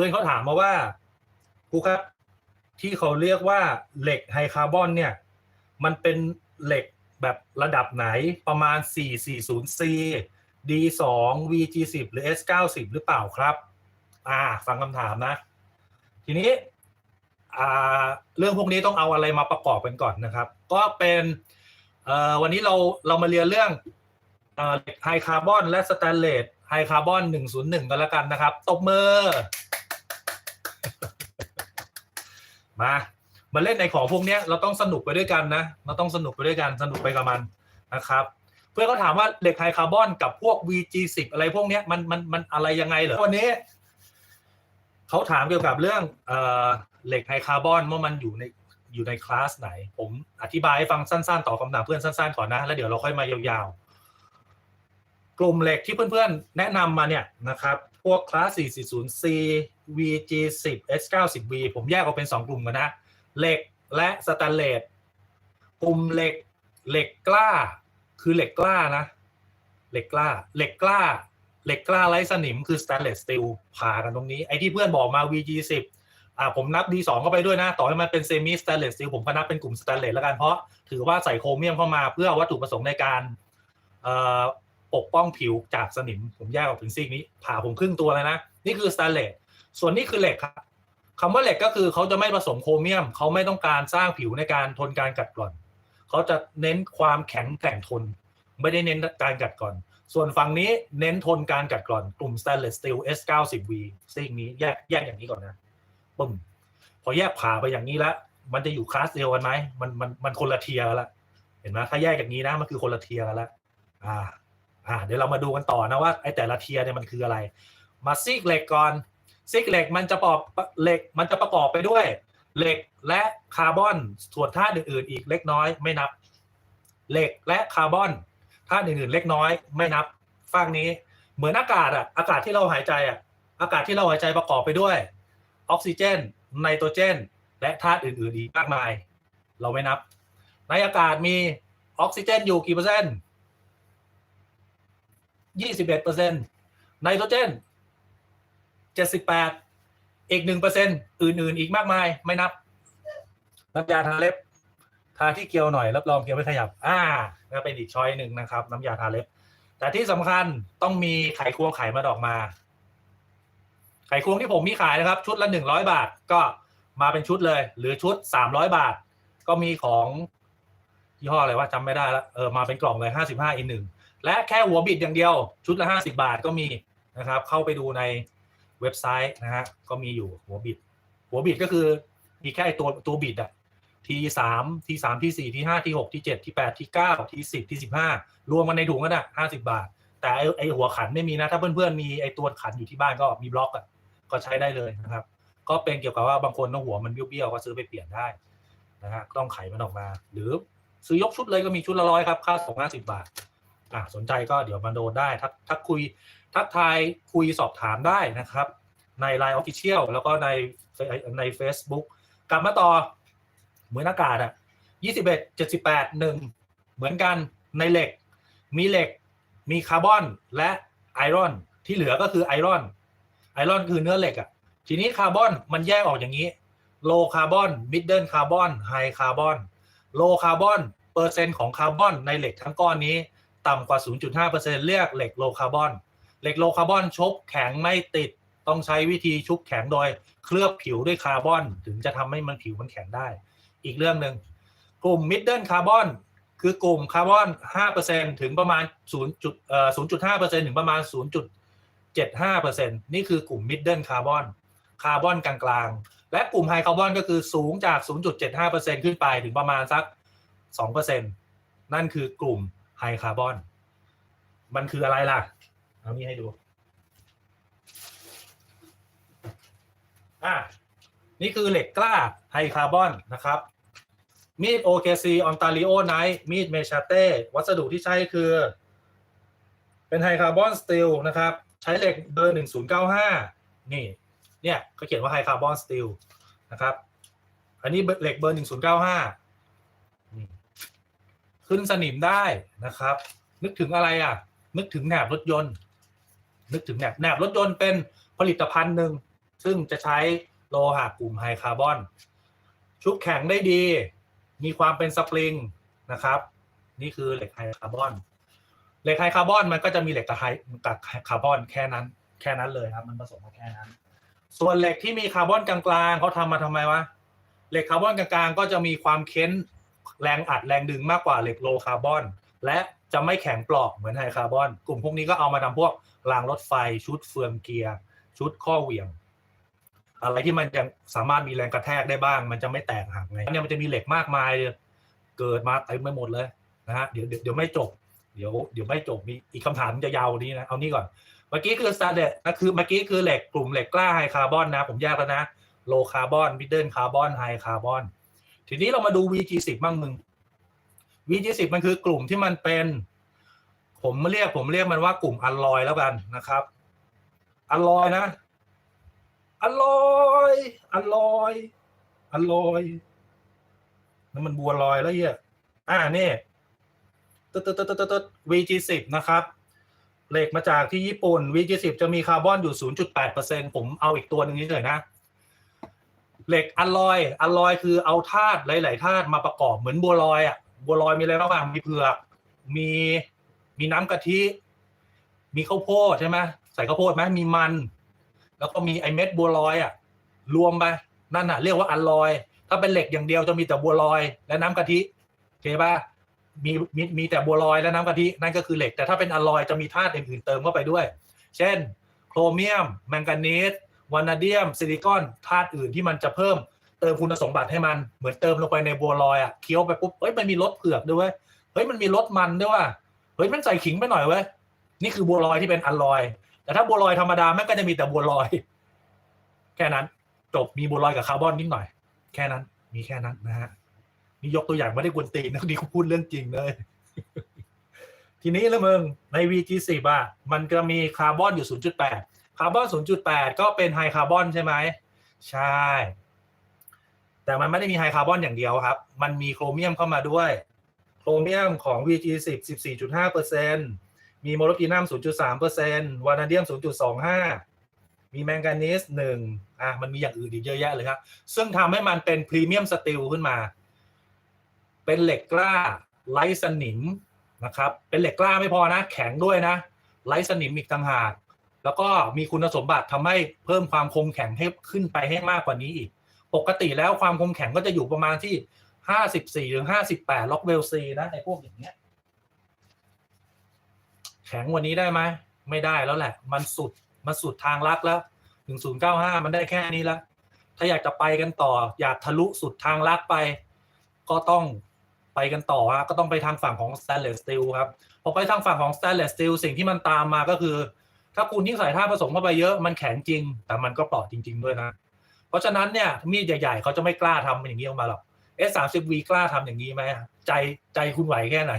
พื่อนเขาถามมาว่าครูครับที่เขาเรียกว่าเหล็กไฮคาร์บอนเนี่ย มันเป็นเหล็กแบบระดับไหนประมาณ 440C D2 VG10 หรือ S90 หรือเปล่าครับ อ่า ฟังคำถามนะ ทีนี้อ่าเรื่องพวกนี้ต้องเอาอะไรมาประกอบกันก่อนนะครับ ก็เป็นเอ่อวันนี้เราเรามาเรียนเรื่องเอ่อเหล็กไฮคาร์บอนและสแตนเลสไฮคาร์บอน101 กันแล้วกันนะครับ ตบมือ มามาเล่นในของพวกเนี้ยเราต้องสนุกไปด้วยกันนะเราต้องสนุกไปด้วยกันสนุกไปกับมันนะครับ เพื่อนเขาถามว่าเหล็กไฮคาร์บอนกับพวก VG10 อะไรพวกเนี้ยมันมันมันอะไรยังไงเหรอวันนี้เขาถามเกี่ยวกับเรื่องเอ่อเหล็กไฮคาร์บอนว่ามันอยู่ในอยู่ในคลาสไหน ผมอธิบายให้ฟังสั้น ๆตอบคำถามเพื่อนสั้นๆก่อนนะแล้วเดี๋ยวเราค่อยมายาวๆกลุ่มเหล็กที่เพื่อนๆแนะนำมาเนี่ยนะครับ วกคลาส 440C VG10 S90V ผมแยกออกเป็น 2 กลุ่มกันนะ เหล็กและสแตนเลสกลุ่มเหล็กเหล็กกล้า คือเหล็กกล้านะ เหล็กกล้า เหล็กกล้า เหล็กกล้าไร้สนิมคือสแตนเลสสตีลผ่ากันตรงนี้ ไอ้ที่เพื่อนบอกมา VG10 อ่าผมนับ D2 เข้าไปด้วยนะ ต่อให้มันเป็นเซมิสแตนเลสสตีลผมก็นับเป็นกลุ่มสแตนเลสแล้วกันเพราะถือว่าใส่โครเมียมเข้ามาเพื่อวัตถุประสงค์ในการเอ่อ ปกป้องผิวจากสนิมผมแยกออกเป็นซีกนี้ผ่าผมครึ่งตัวเลยนะนี่คือสแตนเลสส่วนนี้คือเหล็กครับคำว่าเหล็กก็คือเขาจะไม่ผสมโครเมียม เขาไม่ต้องการสร้างผิวในการทนการกัดกร่อน เขาจะเน้นความแข็งแกร่งทน ไม่ได้เน้นการกัดกร่อน ส่วนฝั่งนี้เน้นทนการกัดกร่อน กลุ่ม stainless steel S90V ซีกนี้แยกแยกอย่างนี้ก่อนนะปึ้มพอแยกผ่าไปอย่างนี้แล้วมันจะอยู่คลาสเดียวกันไหมมันมันมันคนละเทียร์แล้วเห็นไหมถ้าแยกอย่างนี้นะมันคือคนละเทียร์กันแล้วอ่า อ่าเดี๋ยวเรามาดูกันต่อนะว่าไอ้แต่ละเทียร์เนี่ยมันคืออะไร มาซีกเหล็กก่อนซีกเหล็กมันจะประกอบเหล็กมันจะประกอบไปด้วย เหล็กและคาร์บอนส่วนธาตุอื่นๆ อีกเล็กน้อยไม่นับ เหล็กและคาร์บอนธาตุอื่นๆ เล็กน้อยไม่นับฝั่งนี้เหมือนอากาศอะอากาศที่เราหายใจอะอากาศที่เราหายใจประกอบไปด้วยออกซิเจนไนโตรเจน และธาตุอื่นๆอีกมากมาย เราไม่นับ ในอากาศมีออกซิเจนอยู่กี่เปอร์เซ็นต์ ยี่สิบเอ็ดเปอร์เซ็นต์ไนโตรเจนเจ็ดสิบแปดอีกหนึ่งเปอร์เซ็นต์อื่นๆ อีกมากมายไม่นับน้ำยาทาเล็บ ทาที่เกลียวหน่อยรับรองเกลียวไม่ขยับ อ่าก็เป็นอีกช้อยหนึ่งนะครับ น้ำยาทาเล็บ แต่ที่สำคัญต้องมีไขควงไขมันออกมา ไขควงที่ผมมีขายนะครับ ชุดละหนึ่งร้อยบาทก็มาเป็นชุดเลย หรือชุดสามร้อยบาท ก็มีของยี่ห้ออะไรว่าจำไม่ได้ละเออมาเป็นกล่องเลยห้าสิบห้าอีกหนึ่ง และแค่หัวบิดอย่างเดียวชุดละห้าสิบาทก็มีนะครับ เข้าไปดูในเว็บไซต์นะฮะก็มีอยู่หัวบิด หัวบิดก็คือมีแค่ตัวตัวบิดอะทีสามทีสามทีสี่ทีห้าทีหกทีเจ็ดทีแปดทีเก้าทีสิบทีสิบห้ารวมกันในถุงก็ได้ห้าสิบาท แต่ไอไอหัวขันไม่มีนะ ถ้าเพื่อนๆมีไอตัวขันอยู่ที่บ้านก็มีบล็อกอะก็ใช้ได้เลยนะครับ ก็เป็นเกี่ยวกับว่าบางคนต้องหัวมันเบี้ยวๆก็ซื้อไปเปลี่ยนได้นะฮะต้องไขมันออกมา หรือซื้อยกชุดเลยก็มีชุดละร้อยครับ ค่าสองห้าสิบบาท อะสนใจก็เดี๋ยวมาโดนได้ทักทักคุยทักทายคุยสอบถามได้นะครับ ใน Line Official แล้วก็ในใน Facebook กลับมาต่อเหมือนอากาศอะยี่สิบเอ็ดเจ็ดสิบแปดหนึ่งเหมือนกันในเหล็ก มีเหล็ก มีคาร์บอนและไอรอนที่เหลือก็คือไอรอนไอรอนคือเนื้อเหล็กอะทีนี้คาร์บอนมันแยกออกอย่างนี้โลคาร์บอนมิดเดิลคาร์บอนไฮคาร์บอนโลคาร์บอนเปอร์เซ็นต์ของคาร์บอนในเหล็กทั้งก้อนนี้ ต่ำกว่า 0.5%เรียกเหล็กโลคาร์บอนเหล็กโลคาร์บอนชุบแข็งไม่ติดต้องใช้วิธีชุบแข็งโดยเคลือบผิวด้วยคาร์บอน ถึงจะทำให้มันผิวมันแข็งได้ อีกเรื่องหนึ่งกลุ่มมิดเดิลคาร์บอนคือกลุ่มคาร์บอน 5%ถึงประมาณ 0.5%ถึงประมาณ 0.75%นี่คือกลุ่มมิดเดิลคาร์บอนคาร์บอนกลางๆ และกลุ่มไฮคาร์บอนก็คือสูงจาก 0.75%ขึ้นไปถึงประมาณสัก 2%นั่นคือกลุ่มไฮคาร์บอน มันคืออะไรล่ะ เอานี่ให้ดู อะ นี่คือเหล็กกล้าไฮคาร์บอนนะครับ มีด OKC Ontario Knight มีดเมชาเต้ วัสดุที่ใช้คือ เป็นไฮคาร์บอนสตีลนะครับ ใช้เหล็กเบอร์1095นี่ เนี่ยก็เขียนว่าไฮคาร์บอนสตีลนะครับ อันนี้เหล็กเบอร์1095นี่ขึ้นสนิมได้นะครับ นึกถึงอะไรอะ นึกถึงแหนบรถยนต์ นึกถึงแหนบแหนบรถยนต์เป็นผลิตภัณฑ์หนึ่ง ซึ่งจะใช้โลหะกลุ่มไฮคาร์บอน ชุบแข็งได้ดี มีความเป็นสปริงนะครับ นี่คือเหล็กไฮคาร์บอน เหล็กไฮคาร์บอนมันก็จะมีเหล็กกับไฮกับคาร์บอนแค่นั้น แค่นั้นเลยครับ มันผสมมาแค่นั้น ส่วนเหล็กที่มีคาร์บอนกลางๆเขาทำมาทำไมวะเหล็กคาร์บอนกลางๆก็จะมีความเค้นแรงอัดแรงดึงมากกว่าเหล็กโลคาร์บอน และ จะไม่แข็งเปลอกเหมือนไฮคาร์บอน กลุ่มพวกนี้ก็เอามาทำพวกรางรถไฟชุดเฟืองเกียร์ ชุดข้อเหวี่ยง อะไรที่มันยังสามารถมีแรงกระแทกได้บ้าง มันจะไม่แตกหักไงเนี่ยมันจะมีเหล็กมากมายเลยเกิดมาเต็มไปหมดเลยนะฮะเดี๋ยวเดี๋ยวไม่จบ เดี๋ยวเดี๋ยวไม่จบมีอีกคำถามจะยาวนี้นะเอานี่ก่อนเมื่อกี้คือสแตนเดก็คือเมื่อกี้คือเหล็กกลุ่มเหล็กกล้าไฮคาร์บอนนะ ผมแยกแล้วนะโลคาร์บอนมิดเดิลคาร์บอนไฮคาร์บอนทีนี้เรามาดู VG10 บ้างมึง VG10 มันคือกลุ่มที่มันเป็น ผมเรียกผมเรียกมันว่ากลุ่มอัลลอยแล้วกันนะครับ อัลลอยนะ อัลลอยอัลลอยอัลลอยนั่นมันบัวลอยแล้วเหี้ยอ่านี่ตึ๊ดตึ๊ดตึ๊ดตึ๊ดตึ๊ด VG10 นะครับเหล็กมาจากที่ญี่ปุ่น VG10 จะมีคาร์บอนอยู่ 0.8%ผมเอาอีกตัวหนึ่งนี้เลยนะ เหล็กอัลลอยอัลลอยคือเอาธาตุหลาย ๆธาตุมาประกอบเหมือนบัวลอยอะ บัวลอยมีอะไรบ้างมีเผือกมีมีน้ำกะทิ มีข้าวโพดใช่ไหมใส่ข้าวโพดไหมมีมัน แล้วก็มีไอเม็ดบัวลอยอะ รวมไปนั่นน่ะ เรียกว่าอัลลอย ถ้าเป็นเหล็กอย่างเดียวจะมีแต่บัวลอย และน้ำกะทิโอเคป่ะมีมีมีแต่บัวลอยและน้ำกะทินั่นก็คือเหล็ก แต่ถ้าเป็นอลลอยจะมีธาตุอื่นๆเติมเข้าไปด้วย เช่น โครเมียม แมงกานีสวานาเดียม ซิลิคอนธาตุอื่นที่มันจะเพิ่ม เติมคุณสมบัติให้มันเหมือนเติมลงไปในบัวลอยอะเคี้ยวไปปุ๊บเฮ้ยมันมีรสเผือกด้วยเวยเฮ้ยมันมีรสมันด้วยว่ะเฮ้ยมันใส่ขิงไปหน่อยเว้ยนี่คือบัวลอยที่เป็นอลลอย แต่ถ้าบัวลอยธรรมดาแม่งก็จะมีแต่บัวลอย แค่นั้น จบมีบัวลอยกับคาร์บอนนิดหน่อย แค่นั้น มีแค่นั้นนะฮะนี่ยกตัวอย่างไม่ได้กวนตีนนะนี่เขาพูดเรื่องจริงเลย ทีนี้ล้วมึงใน VG10 อะมันจะมีคาร์บอนอยู่ 0.8 คาร์บอน 0.8 ก็เป็นไฮคาร์บอนใช่ไหมใช่ แต่มันไม่ได้มีไฮคาร์บอนอย่างเดียวครับ มันมีโครเมียมเข้ามาด้วย โครเมียมของ VG10 14.5%มีโมล y ินัม0.3%วานาเดียม 0.25 มีแมงกานีสหนึ่งอะมันมีอย่างอื่นอีกเยอะแยะเลยครับ ซึ่งทำให้มันเป็นพรีเมียมสตีลขึ้นมา เป็นเหล็กกล้าไร้สนิมนะครับ เป็นเหล็กกล้าไม่พอนะ แข็งด้วยนะ ไร้สนิมอีกต่างหาก แล้วก็มีคุณสมบัติทำให้เพิ่มความคมแข็งให้ขึ้นไปให้มากกว่านี้อีก ปกติแล้วความคมแข็งก็จะอยู่ประมาณที่ห้าสิบสี่ถึงห้าสิบแปดล็อกเวลซีนะในพวกอย่างเงี้ย แข็งวันนี้ได้ไหมไม่ได้แล้วแหละ มันสุดมันสุดทางลักแล้วถึงศูนย์เก้าห้ามันได้แค่นี้และถ้าอยากจะไปกันต่อ อยากทะลุสุดทางลักไป ก็ต้องไปกันต่อฮะก็ต้องไปทางฝั่งของ stainless steel ครับพอไปทางฝั่งของ stainless steel สิ่งที่มันตามมาก็คือ ถ้าคุณยิ่งใส่ท่าผสมเข้าไปเยอะมันแข็งจริง แต่มันก็เปราะจริง ๆ ด้วยนะ เพราะฉะนั้นเนี่ยมีดใหญ่ๆเขาจะไม่กล้าทำอย่างนี้ออกมาหรอก S 3 0 V กล้าทำอย่างนี้ไหมใจใจคุณไหวแค่ไหน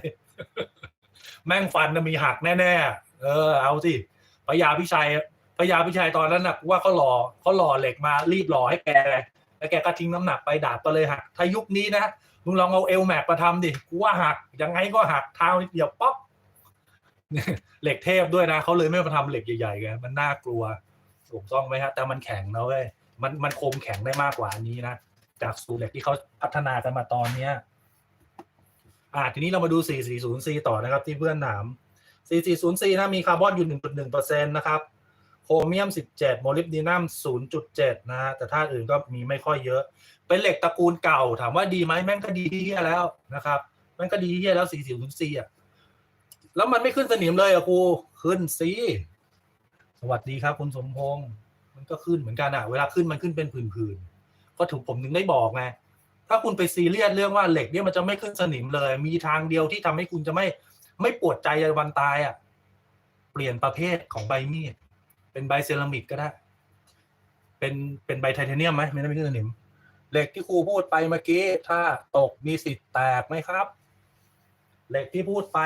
แม่งฟันน่ะมีหักแน่ๆเออ เอาสิพยาพิชัยพยาพิชัยตอนนั้นนะว่าเขาหล่อเขาหล่อเหล็กมารีบหล่อให้แกแล้วแกก็ทิ้งน้ำหนักไปดาบก็เลยหักถ้ายุคนี้นะมึงลองเอาเอลแม็กมาทำดิกูว่าหักยังไงก็หักเท้านิดเดียวป๊อกเหล็กเทพด้วยนะเขาเลยไม่มาทำเหล็กใหญ่ๆไงมันน่ากลัวถูกต้องไหมฮะแต่มันแข็งนะเว้ย มันมันคมแข็งได้มากกว่าอันนี้นะจากสูตรเหล็กที่เขาพัฒนากันมาตอนเนี้ยอ่าทีนี้เรามาดู 440C ต่อนะครับ ที่เพื่อนถาม 440C นะมีคาร์บอนอยู่ 1.1%นะครับโครเมียม 17 โมลิบดีนัม 0.7 นะฮะแต่ธาตุอื่นก็มีไม่ค่อยเยอะ เป็นเหล็กตระกูลเก่า ถามว่าดีไหมแม่งก็ดีที่เฮียแล้วนะครับแม่งก็ดีที่เฮียแล้ว 440C อะแล้วมันไม่ขึ้นสนิมเลยอะครูขึ้นสิสวัสดีครับคุณสมพงษ์ มันก็ขึ้นเหมือนกันอะเวลาขึ้นมันขึ้นเป็นผื่นๆก็ถูกผมถึงได้บอกไงถ้าคุณไปซีเรียสเรื่องว่าเหล็กเนี่ยมันจะไม่ขึ้นสนิมเลย มีทางเดียวที่ทำให้คุณจะไม่ไม่ปวดใจวันตายอะ เปลี่ยนประเภทของใบมีดเป็นใบเซรามิกก็ได้ เป็นเป็นใบไทเทเนียมไหมไม่ได้ไม่ขึ้นสนิม เหล็กที่ครูพูดไปเมื่อกี้ถ้าตกมีสิทธิ์แตกไหมครับ เหล็กที่พูดไป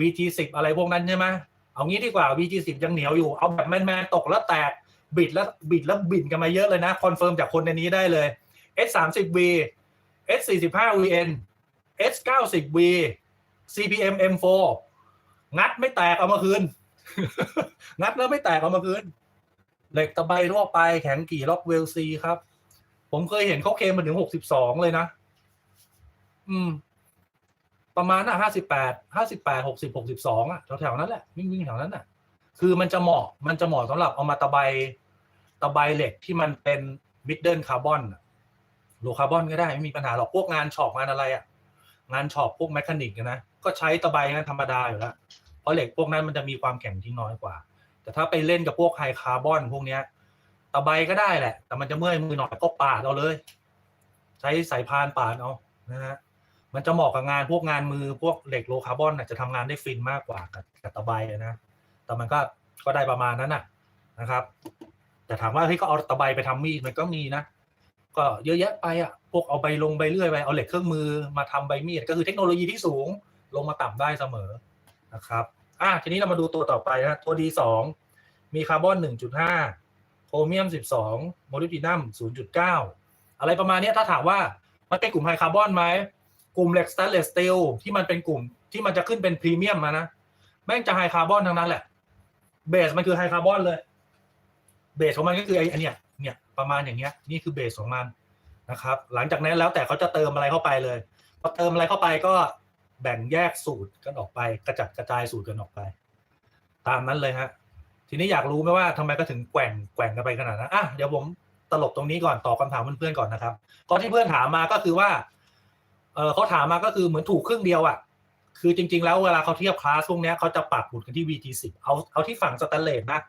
VG10 อะไรพวกนั้นใช่ไหมเอางี้ดีกว่า VG10 ยังเหนียวอยู่เอาแบบแมนๆตกแล้วแตก บิดแล้วบิดแล้วบินกันมาเยอะเลยนะคอนเฟิร์มจากคนในนี้ได้เลย S 3 0 V S 4 5 VN S 9 0 V CPM M4 งัดไม่แตกเอามาคืน งัดแล้วไม่แตกเอามาคืน เหล็กตะไบทั่วไปแข็งกี่ล็อกเวลซีครับ ผมเคยเห็นเขาเคมมาถึงหกสิบสองเลยนะ อืม ประมาณอะห้าสิบแปดห้าสิบแปดหกสิบหกสิบสองอะแถวๆนั้นแหละวิ่งวิ่งแถวนั้นอะ คือมันจะเหมาะมันจะเหมาะสำหรับเอามาตะไบตะไบเหล็กที่มันเป็นมิดเดิลคาร์บอนโลคาร์บอนก็ได้ไม่มีปัญหาหรอกพวกงานช็อปงานอะไรอะงานช็อปพวกแมคานิกนะก็ใช้ตะไบงานธรรมดาอยู่แล้วเพราะเหล็กพวกนั้นมันจะมีความแข็งที่น้อยกว่า แต่ถ้าไปเล่นกับพวกไฮคาร์บอนพวกเนี้ยตะไบก็ได้แหละ แต่มันจะเมื่อยมือหน่อยก็ปาดเอาเลย ใช้สายพานปาดเอานะฮะมันจะเหมาะกับงานพวกงานมือพวกเหล็กโลคาร์บอนนะจะทำงานได้ฟินมากกว่ากับตะไบนะ แต่มันก็ก็ได้ประมาณนั้นน่ะนะครับ แต่ถามว่าเฮ้ยก็เอาตะไบไปทำมีดมันก็มีนะ ก็เยอะแยะไปอะพวกเอาใบลงใบเลื่อยไปเอาเหล็กเครื่องมือมาทำใบมีดก็คือเทคโนโลยีที่สูงลงมาต่ำได้เสมอนะครับอะทีนี้เรามาดูตัวต่อไปนะตัว D2 มีคาร์บอน 1.5 โครเมียม 12 โมลิบดีนัม 0.9 อะไรประมาณนี้ถ้าถามว่ามันเป็นกลุ่มไฮคาร์บอนไหมกลุ่มเหล็กสแตนเลสสตีลที่มันเป็นกลุ่มที่มันจะขึ้นเป็นพรีเมียมมานะ แม่งจะไฮคาร์บอนทั้งนั้นแหละ เบสมันคือไฮคาร์บอนเลย เบสของมันก็คือไอ้อันเนี้ยเนี่ยประมาณอย่างเงี้ย นี่คือเบสของมันนะครับ หลังจากนั้นแล้วแต่เขาจะเติมอะไรเข้าไปเลยพอเติมอะไรเข้าไปก็แบ่งแยกสูตรกันออกไป กระจัดกระจายสูตรกันออกไป ตามนั้นเลยฮะ ทีนี้อยากรู้ไหมว่าทำไมก็ถึงแกว่งแกว่งกันไปขนาดนั้นอะเดี๋ยวผมตลบตรงนี้ก่อนตอบคำถามเพื่อนๆก่อนนะครับก็ที่เพื่อนถามมาก็คือว่าเออเขาถามมาก็คือเหมือนถูกครึ่งเดียวอะ คือจริง ๆ แล้วเวลาเขาเทียบคลาสพวกนี้เขาจะปักหมุดกันที่ VT10 เอาเอาที่ฝั่งสแตนเลสนะ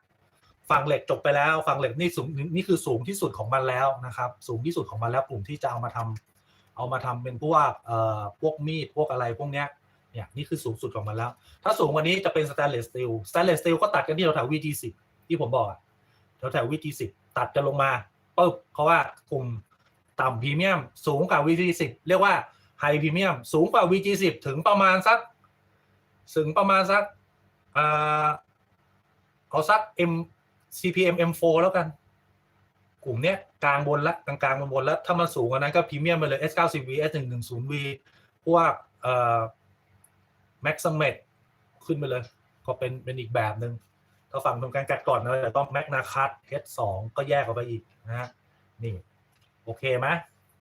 ฝั่งเหล็กจบไปแล้วฝั่งเหล็กนี่สูงนี่คือสูงที่สุดของมันแล้วนะครับ สูงที่สุดของมันแล้วกลุ่มที่จะเอามาทำเอามาทำเป็นพวกเอ่อพวกมีดพวกอะไรพวกเนี้ยเนี่ยนี่คือสูงสุดของมันแล้ว ถ้าสูงกว่านี้จะเป็นสแตนเลสสตีลสแตนเลสสตีลก็ตัดกันที่แถวๆ VT10 ที่ผมบอกอะแถว VT10 ตัดกันลงมาปุ๊บเพราะว่ากลุ่มต่ำพรีเมียมสูงกว่า VT10 เรียกว่า ไฮพรีเมียมสูงกว่า VT10 ถึงประมาณสักถึงประมาณสักอ่าเอาสัก M CPM M4 แล้วกัน กลุ่มเนี้ยกลางบนละกลางกลางๆบนแล้ว ถ้ามันสูงกว่านั้นก็พรีเมียมไปเลย S90V S110V พวกเอ่อ Maximet ขึ้นไปเลย ก็เป็นเป็นอีกแบบหนึ่งถ้าฝั่งตรงกลางกัดก่อนนะแต่ต้อง Magna Cut H2 ก็แยกออกไปอีกนะฮะนี่ โอเคไหม